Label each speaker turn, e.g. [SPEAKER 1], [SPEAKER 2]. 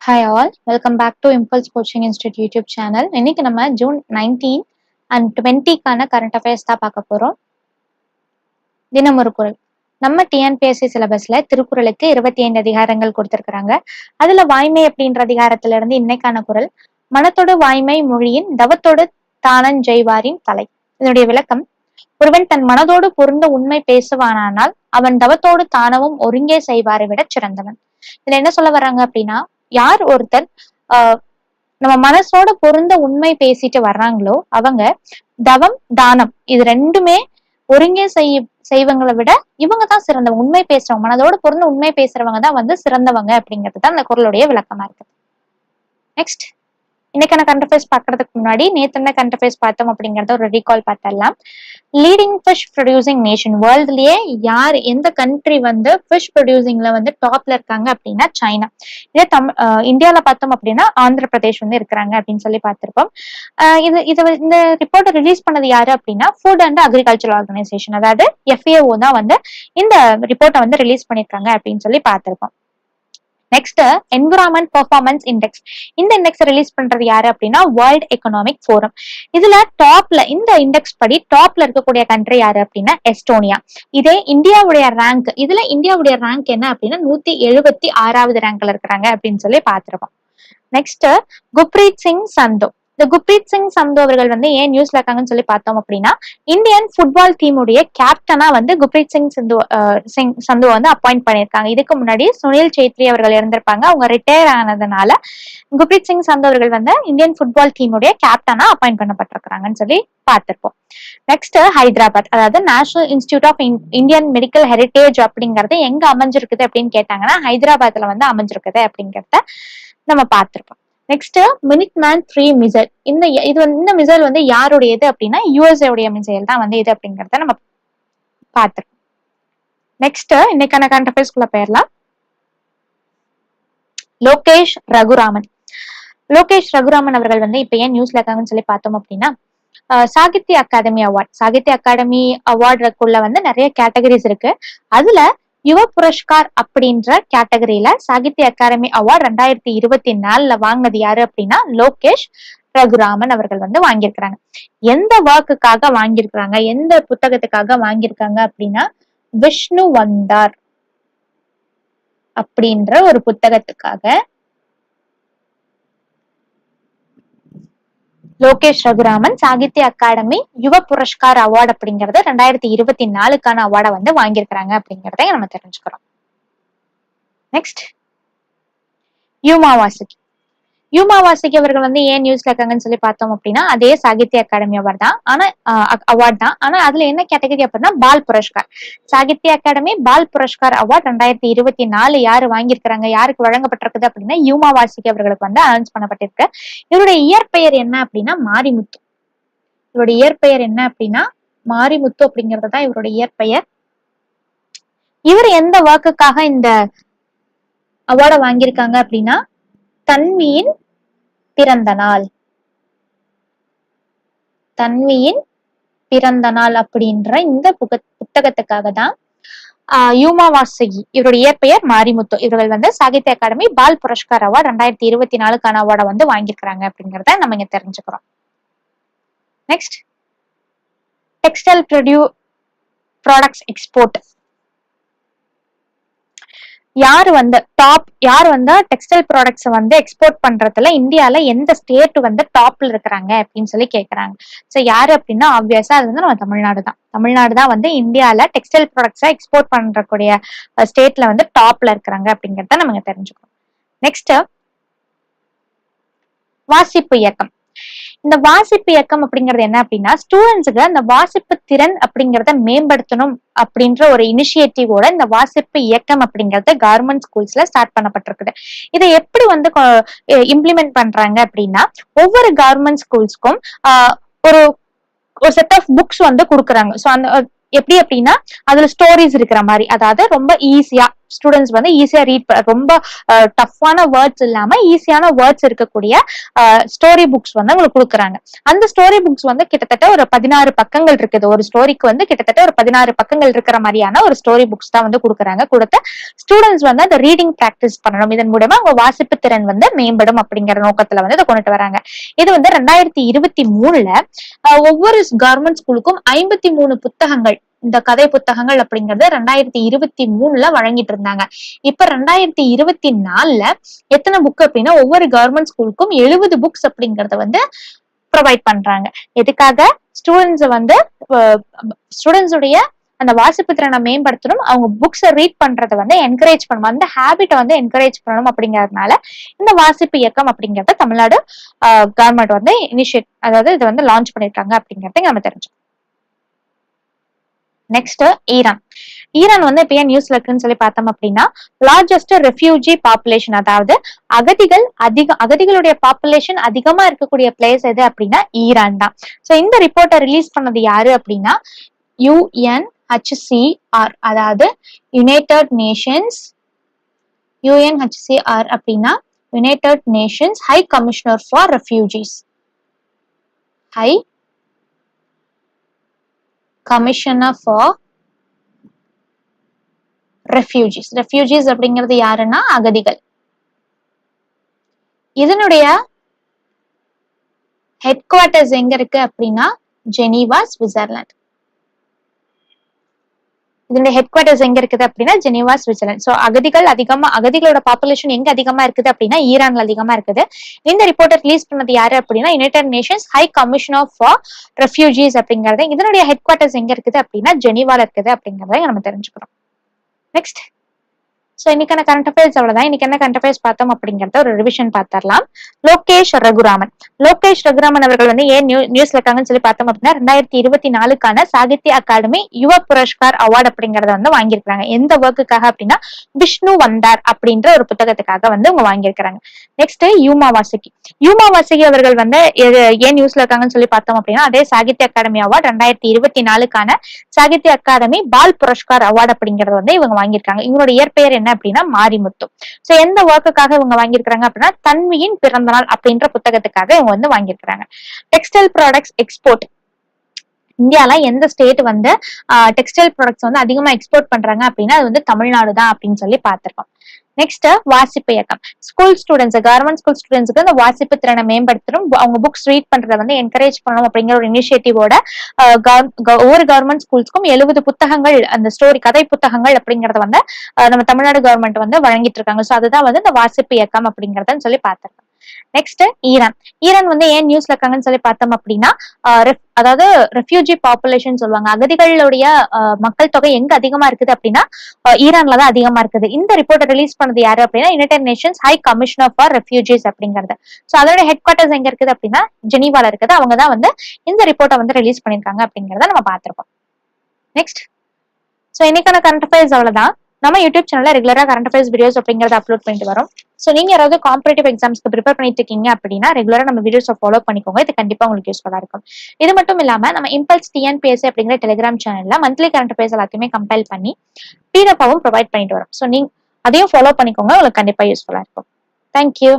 [SPEAKER 1] Hi all welcome back to impulse coaching institute YouTube channel இன்னைக்கு நம்ம June nineteen and டுவெண்ட்டிக்கான current affairs தான் பார்க்க போறோம். தினம் ஒரு குரல். நம்ம டிஎன்பிஎஸ்சி சிலபஸ்ல திருக்குறளுக்கு இருபத்தி ஐந்து அதிகாரங்கள் கொடுத்திருக்கிறாங்க. அதுல வாய்மை அப்படின்ற அதிகாரத்துல இருந்து இன்னைக்கான குரல். மனத்தோடு வாய்மை மொழியின் தவத்தோடு தானன் ஜெய்வாரின் தலை. இதனுடைய விளக்கம் ஒருவன் தன் மனதோடு பொருந்த உண்மை பேசுவானானால் அவன் தவத்தோடு தானவும் ஒருங்கே செய்வாரை விட சிறந்தவன். இதுல என்ன சொல்ல வர்றாங்க அப்படின்னா யார் ஒருத்தர் ஆஹ் நம்ம மனசோட பொருந்த உண்மை பேசிட்டு வர்றாங்களோ அவங்க தவம் தானம் இது ரெண்டுமே ஒருங்கே செய் செய்வங்களை விட இவங்க தான் சிறந்தவங்க. உண்மை பேசுறவங்க மனதோட பொருந்த உண்மை பேசுறவங்க தான் வந்து சிறந்தவங்க அப்படிங்கிறது தான் அந்த குரலுடைய விளக்கமா இருக்கு நெக்ஸ்ட் இன்னைக்கான கண்டஃபேஸ் பார்க்கறதுக்கு முன்னாடி நேற்று என்ன கண்டஃபேஸ் பார்த்தோம் அப்படிங்கறத ஒரு ரீகால் பார்த்தரலாம் லீடிங் ஃபிஷ் ப்ரொடியூசிங் நேஷன் வேர்ல்ட்லயே யார் எந்த கண்ட்ரி வந்து ஃபிஷ் ப்ரொடியூசிங்ல வந்து டாப்ல இருக்காங்க அப்படின்னா சைனா. இதே தமிழ் இந்தியாவில் பார்த்தோம் அப்படின்னா ஆந்திர பிரதேஷ் வந்து இருக்கிறாங்க அப்படின்னு சொல்லி பார்த்திருப்போம். இது இது இந்த ரிப்போர்ட்டை ரிலீஸ் பண்ணது யாரு அப்படின்னா ஃபுட் அண்ட் அக்ரிகல்ச்சர் ஆர்கனைசேஷன் அதாவது எஃப்ஏஓ தான் வந்து இந்த ரிப்போர்ட்டை வந்து ரிலீஸ் பண்ணியிருக்காங்க அப்படின்னு சொல்லி பார்த்திருப்போம். நெக்ஸ்ட் என்விரான்மெண்ட் பெர்ஃபார்மன்ஸ் இண்டெக்ஸ் இந்த இண்டெக்ஸ் ரிலீஸ் பண்றது யாரு அப்படின்னா வேர்ல்ட் எக்கனாமிக் ஃபோரம் இதுல டாப்ல இந்த இண்டெக்ஸ் படி டாப்ல இருக்கக்கூடிய கண்ட்ரி யாரு அப்படின்னா எஸ்டோனியா இதே இந்தியாவுடைய ரேங்க் இதுல இந்தியாவுடைய ரேங்க் என்ன அப்படின்னா நூத்தி எழுபத்தி ஆறாவது ரேங்க்ல இருக்கிறாங்க அப்படின்னு சொல்லி பார்த்திருக்கோம். நெக்ஸ்ட் குப்ரீத் சிங் சந்தோ. இந்த குப்ரீத் சிங் சந்து அவர்கள் வந்து ஏன் நியூஸ்ல இருக்காங்கன்னு சொல்லி பார்த்தோம் அப்படின்னா இந்தியன் ஃபுட்பால் டீமுடைய கேப்டனா வந்து குப்ரீத் சிங் சிந்து சிங் சந்து வந்து அப்பாயிண்ட் பண்ணியிருக்காங்க. இதுக்கு முன்னாடி சுனில் சேத்ரி அவர்கள் இருந்திருப்பாங்க. அவங்க ரிட்டையர் ஆனதுனால குப்ரீத் சிங் சந்து அவர்கள் வந்து இந்தியன் ஃபுட்பால் டீமுடைய கேப்டனா அப்பாயிண்ட் பண்ணப்பட்டிருக்கிறாங்கன்னு சொல்லி பார்த்திருப்போம். நெக்ஸ்ட் ஹைதராபாத் அதாவது national institute of Indian medical heritage அப்படிங்கறது எங்க அமைஞ்சிருக்குது அப்படின்னு கேட்டாங்கன்னா ஹைதராபாத்ல வந்து அமைஞ்சிருக்குது அப்படிங்கறத நம்ம பார்த்திருப்போம். Next minute man three missile இந்த இது வந்து இந்த மிசைல் வந்து யாருடையது அப்படின்னா யூஎஸ்ஏ உடைய மிசைல் தான் வந்து இது அப்படிங்கறத நம்ம பார்த்துருக்கோம். நெக்ஸ்ட் இன்னைக்கான கண்டபேஸ்குள்ள பேர்லாம் லோகேஷ் ரகுராமன். லோகேஷ் ரகுராமன் அவர்கள் வந்து இப்ப ஏன் நியூஸ்ல இருக்காங்கன்னு சொல்லி பார்த்தோம் அப்படின்னா Sahitya academy award Sahitya academy அவார்டுக்குள்ள வந்து நிறைய கேட்டகரிஸ் இருக்கு. அதுல யுவ புரஸ்கார் அப்படின்ற கேட்டகரியில சாகித்ய அகாடமி அவார்டு ரெண்டாயிரத்தி இருபத்தி நாலுல வாங்கினது யாரு அப்படின்னா லோகேஷ் ரகுராமன் அவர்கள் வந்து வாங்கியிருக்கிறாங்க. எந்த வாக்குக்காக வாங்கியிருக்கிறாங்க? எந்த புத்தகத்துக்காக வாங்கியிருக்காங்க அப்படின்னா விஷ்ணு வந்தார் அப்படின்ற ஒரு புத்தகத்துக்காக லோகேஷ் ரகுராமன் சாகித்ய அகாடமி யுவ புரஸ்கார் அவார்டு அப்படிங்கறத ரெண்டாயிரத்தி இருபத்தி நாலுக்கான அவார்டை வந்து வாங்கியிருக்கிறாங்க அப்படிங்கறத நம்ம தெரிஞ்சுக்கிறோம். நெக்ஸ்ட் யுமா வாசுகி யூமா வாசுகி அவர்கள் வந்து ஏன் நியூஸ்ல இருக்காங்கன்னு சொல்லி பார்த்தோம் அப்படின்னா அதே சாகித்ய அகாடமி அவார்ட் தான். ஆனா அவார்ட் தான். ஆனா அதுல என்ன கேட்டகரி அப்படின்னா பால் புரஸ்கார். சாகித்ய அகாடமி பால் புரஸ்கார் அவார்ட் ரெண்டாயிரத்தி இருபத்தி நாலு யாரு வாங்கியிருக்கிறாங்க யாருக்கு வழங்கப்பட்டிருக்குது அப்படின்னா யூமா வாசுகி அவர்களுக்கு வந்து அனௌன்ஸ் பண்ணப்பட்டிருக்கு. இவருடைய இயற்பெயர் என்ன அப்படின்னா மாரிமுத்து. இவருடைய இயற்பெயர் என்ன அப்படின்னா மாரிமுத்து அப்படிங்கிறது தான் இவருடைய இயற்பெயர். இவர் எந்த வாக்குக்காக இந்த அவார்டை வாங்கியிருக்காங்க அப்படின்னா தன்வியின் பிறந்த நாள். தன்வியின் பிறந்த நாள் அப்படின்ற இந்த புக புத்தகத்துக்காக தான் யூமா வாசகி இவருடைய இயற்பெயர் மாரிமுத்து. இவர்கள் வந்து சாகித்ய அகாடமி பால் புரஸ்கார் அவார்டு ரெண்டாயிரத்தி இருபத்தி நாலுக்கான அவார்டை வந்து வாங்கியிருக்கிறாங்க அப்படிங்கிறத நம்ம இங்க தெரிஞ்சுக்கிறோம். நெக்ஸ்ட் டெக்ஸ்டைல் ப்ரொடியூ ப்ராடக்ட்ஸ் எக்ஸ்போர்ட் யார் வந்து டாப் யார் வந்து டெக்ஸ்டைல் ப்ராடக்ட்ஸ் வந்து எக்ஸ்போர்ட் பண்றதுல இந்தியால எந்த ஸ்டேட் வந்து டாப்ல இருக்கிறாங்க அப்படின்னு சொல்லி கேக்குறாங்க. ஸோ யாரு அப்படின்னா ஆப்வியஸா அது வந்து நம்ம தமிழ்நாடு தான். தமிழ்நாடு தான் வந்து இந்தியால டெக்ஸ்டைல் ப்ராடக்ட்ஸை எக்ஸ்போர்ட் பண்றக்கூடிய ஸ்டேட்ல வந்து டாப்ல இருக்கிறாங்க அப்படிங்கறத நம்ம தெரிஞ்சுக்கணும். நெக்ஸ்ட் வாசிப்பு இயக்கம். இந்த வாசிப்பு இயக்கம் அப்படிங்கிறது என்ன அப்படின்னா ஸ்டூடெண்ட்ஸுக்கு அந்த வாசிப்பு திறன் அப்படிங்கிறத மேம்படுத்தணும் அப்படின்ற ஒரு இனிஷியேட்டிவோட இந்த வாசிப்பு இயக்கம் அப்படிங்கறத கவர்மெண்ட் ஸ்கூல்ஸ்ல ஸ்டார்ட் பண்ணப்பட்டிருக்குது. இதை எப்படி வந்து இம்ப்ளிமெண்ட் பண்றாங்க அப்படின்னா ஒவ்வொரு கவர்மெண்ட் ஸ்கூல்ஸ்க்கும் ஒரு ஒரு செட் ஆஃப் புக்ஸ் வந்து கொடுக்குறாங்க. ஸோ அந்த எப்படி அப்படின்னா அதுல ஸ்டோரிஸ் இருக்கிற மாதிரி. அதாவது ரொம்ப ஈஸியா ஸ்டூடெண்ட்ஸ் வந்து ஈஸியா ரீட் ரொம்ப டஃப்பான வேர்ட்ஸ் இல்லாம ஈஸியான வேர்ட்ஸ் இருக்கக்கூடிய ஸ்டோரி புக்ஸ் வந்து உங்களுக்கு கொடுக்குறாங்க. அந்த ஸ்டோரி புக்ஸ் வந்து கிட்டத்தட்ட ஒரு பதினாறு பக்கங்கள் இருக்குது. ஒரு ஸ்டோரிக்கு வந்து கிட்டத்தட்ட ஒரு பதினாறு பக்கங்கள் இருக்கிற மாதிரியான ஒரு ஸ்டோரி புக்ஸ் தான் வந்து கொடுக்குறாங்க. கொடுத்து ஸ்டூடெண்ட்ஸ் வந்து அந்த ரீடிங் பிராக்டிஸ் பண்ணணும். இதன் மூலமா அவங்க வாசிப்பு திறன் வந்து மேம்படும் அப்படிங்கிற நோக்கத்துல வந்து இதை கொண்டுட்டு வராங்க. இது வந்து ரெண்டாயிரத்தி இருபத்தி மூணுல ஒவ்வொரு கவர்மெண்ட் ஸ்கூலுக்கும் ஐம்பத்தி மூணு புத்தகங்கள் இந்த கதை புத்தகங்கள் அப்படிங்கறது ரெண்டாயிரத்தி இருபத்தி மூணுல வழங்கிட்டு இருந்தாங்க. இப்ப ரெண்டாயிரத்தி இருபத்தி நாலுல எத்தனை புக் அப்படின்னா ஒவ்வொரு கவர்மெண்ட் ஸ்கூலுக்கும் எழுபது புக்ஸ் அப்படிங்கறத வந்து ப்ரொவைட் பண்றாங்க. எதுக்காக? ஸ்டூடெண்ட்ஸ் வந்து ஸ்டூடெண்ட்ஸுடைய அந்த வாசிப்பு திறனை மேம்படுத்தணும். அவங்க புக்ஸை ரீட் பண்றதை வந்து என்கரேஜ் பண்ணணும். அந்த ஹேபிட்டை வந்து என்கரேஜ் பண்ணணும் அப்படிங்கறதுனால இந்த வாசிப்பு இயக்கம் அப்படிங்கறத தமிழ்நாடு கவர்மெண்ட் வந்து இனிஷியேட் அதாவது இதை வந்து லான்ச் பண்ணிருக்காங்க அப்படிங்கறத நம்ம தெரிஞ்சோம் நெக்ஸ்ட் ஈரான். ஈரான் வந்து இப்ப ஏன் நியூஸ்ல இருக்குன்னு சொல்லி பார்த்தோம் அப்படின்னா லார்ஜஸ்ட் ரெஃப்யூஜி பாப்புலேஷன் அதாவது அகதிகள் அதிக அகதிகளுடைய பாப்புலேஷன் அதிகமா இருக்கக்கூடிய பிளேஸ் எது அப்படின்னா ஈரான் தான். சோ இந்த ரிப்போர்ட்டை ரிலீஸ் பண்ணது யாரு அப்படின்னா யுஎன்ஹெச்சிஆர் அதாவது யுனைடெட் நேஷன்ஸ் யுஎன்ஹெச்சிஆர் அப்படின்னா United Nations high commissioner for refugees high commissioner for refugees refugees அப்படிங்கிறது யாருன்னா அகதிகள். இதனுடைய ஹெட் குவார்ட்டர்ஸ் எங்க இருக்கு அப்படின்னா ஜெனீவா சுவிட்சர்லாந்து. இதனுடைய ஹெட் குவார்டர்ஸ் எங்க இருக்குது அப்படின்னா ஜெனீவா சுவிட்சர்லாந்து. சோ அகதிகள் அதிகமா அகதிகளோட பாப்புலேஷன் எங்க அதிகமா இருக்குது அப்படின்னா ஈரான்ல அதிகமா இருக்குது. இந்த ரிப்போர்ட்டை ரிலீஸ் பண்ணது யாரு அப்படின்னா United Nations high commission of for refugees அப்படிங்கறது இதனுடைய ஹெட் குவார்டர்ஸ் எங்க இருக்குது அப்படின்னா ஜெனீவால இருக்குது அப்படிங்கறத நம்ம தெரிஞ்சுக்கிறோம் நெக்ஸ்ட் இன்னைக்கான கரண்ட் அஃபேர்ஸ் அவ்வளவுதான். இன்னைக்கு என்ன கரண்ட் அஃபேர்ஸ் பார்த்தோம் அப்படிங்கறத ஒரு ரிவிஷன் பார்த்தரலாம் லோகேஷ் ரகுராமன். லோகேஷ் ரகுராமன் அவர்கள் வந்து ஏன் நியூ நியூஸ்ல இருக்காங்கன்னு சொல்லி பார்த்தோம் அப்படின்னா ரெண்டாயிரத்தி இருபத்தி நாலுக்கான சாகித்ய அகாடமி யுவ புரஸ்கார் அவார்டு அப்படிங்கறத வந்து வாங்கியிருக்காங்க எந்த ஒர்க்குக்காக அப்படின்னா விஷ்ணு வந்தார் அப்படின்ற ஒரு புத்தகத்துக்காக வந்து அவங்க வாங்கியிருக்காங்க நெக்ஸ்ட் யூமா வாசுகி. யூமா வாசுகி அவர்கள் வந்து எது- ஏன் நியூஸ்ல இருக்காங்கன்னு சொல்லி பார்த்தோம் அப்படின்னா அதே சாகித்ய அகாடமி அவார்டு ரெண்டாயிரத்தி இருபத்தி நாலுக்கான சாகித்ய அகாதமி பால் புரஸ்கார் அவார்டு அப்படிங்கறது வந்து இவங்க வாங்கியிருக்காங்க. இவங்களோட இயற்பெயர் என்ன அப்படின்னா மாரிமுத்து சோ எந்த ஒர்க்குக்காக இவங்க வாங்கியிருக்காங்க அப்படின்னா தன்வியின் பிறந்த நாள் அப்படின்ற புத்தகத்துக்காக இவங்க வந்து வாங்கியிருக்கிறாங்க. டெக்ஸ்டைல் ப்ராடக்ட்ஸ் எக்ஸ்போர்ட் இந்தியால எந்த ஸ்டேட் வந்து டெக்ஸ்டைல் ப்ராடக்ட்ஸ் வந்து அதிகமா எக்ஸ்போர்ட் பண்றாங்க அப்படின்னா அது வந்து தமிழ்நாடு தான் அப்படின்னு சொல்லி பார்த்திருக்கோம். நெக்ஸ்ட் வாசிப்பு இயக்கம். ஸ்கூல் ஸ்டூடெண்ட்ஸ் கவர்மெண்ட் ஸ்கூல் ஸ்டூடெண்ட்ஸ்க்கு அந்த வாசிப்பு திறனை மேம்படுத்தணும். அவங்க புக்ஸ் ரீட் பண்றதை வந்து என்கரேஜ் பண்ணணும் அப்படிங்கிற ஒரு இனிஷியேட்டிவோட ஒவ்வொரு கவர்மெண்ட் ஸ்கூல்ஸ்க்கும் எழுபது புத்தகங்கள் அந்த ஸ்டோரி கதை புத்தகங்கள் அப்படிங்கறத வந்து நம்ம தமிழ்நாடு கவர்மெண்ட் வந்து வழங்கிட்டு இருக்காங்க. ஸோ அதுதான் வந்து இந்த வாசிப்பு இயக்கம் அப்படிங்கறதன்னு சொல்லி பார்த்திருக்கோம். Next Iran. ஈரான் வந்து ஏன் நியூஸ்ல இருக்காங்கன்னு சொல்லி பார்த்தோம் அப்படின்னா அதாவது ரெஃப்யூஜி பாப்புலேஷன் சொல்லுவாங்க. அகதிகளுடைய அஹ், மக்கள் தொகை எங்க அதிகமா இருக்குது அப்படின்னா ஈரான்ல தான் அதிகமா இருக்குது. இந்த ரிப்போர்ட்டை ரிலீஸ் பண்ணது யாரு அப்படின்னா United Nations High Commissioner for refugees அப்படிங்கிறது. ஸோ அதோட ஹெட் குவார்ட்டர்ஸ் எங்க இருக்குது அப்படின்னா ஜெனீவால இருக்குது. அவங்க தான் வந்து இந்த ரிப்போர்ட்டை வந்து ரிலீஸ் பண்ணிருக்காங்க அப்படிங்கறத நம்ம பார்த்திருக்கோம். நெக்ஸ்ட் ஸோ இன்னைக்கான கரண்ட் அஃபேர்ஸ் அவ்வளவுதான். நம்ம யூடியூப் சேனல்ல ரெகுலரா கரண்ட் அஃபேர்ஸ் வீடியோஸ் அப்படிங்கறத அப்லோட் பண்ணிட்டு வரோம். ஸோ நீங்க யாராவது காம்படேட்டிவ் எக்ஸாம்ஸ்க்கு ப்ரிப்பேர் பண்ணிட்டு இருக்கீங்க அப்படின்னா ரெகுலரா நம்ம வீடியோஸை ஃபாலோ பண்ணிக்கோங்க. இது கண்டிப்பா உங்களுக்கு யூஸ்ஃபுல்லா இருக்கும். இது மட்டும் இல்லாம நம்ம இம்பல்ஸ் டிஎன்பிஎஸ்சி அப்படிங்கிற டெலிகிராம் சேனல்ல மந்த்லி கரண்ட் அஃபேர்ஸ் எல்லாத்தையுமே கம்பைல் பண்ணி பிடிஎஃபாவும் ப்ரொவைட் பண்ணிட்டு வரோம். ஸோ நீங்க அதையும் ஃபாலோ பண்ணிக்கோங்க. உங்களுக்கு கண்டிப்பா யூஸ்ஃபுல்லா இருக்கும். தேங்க்யூ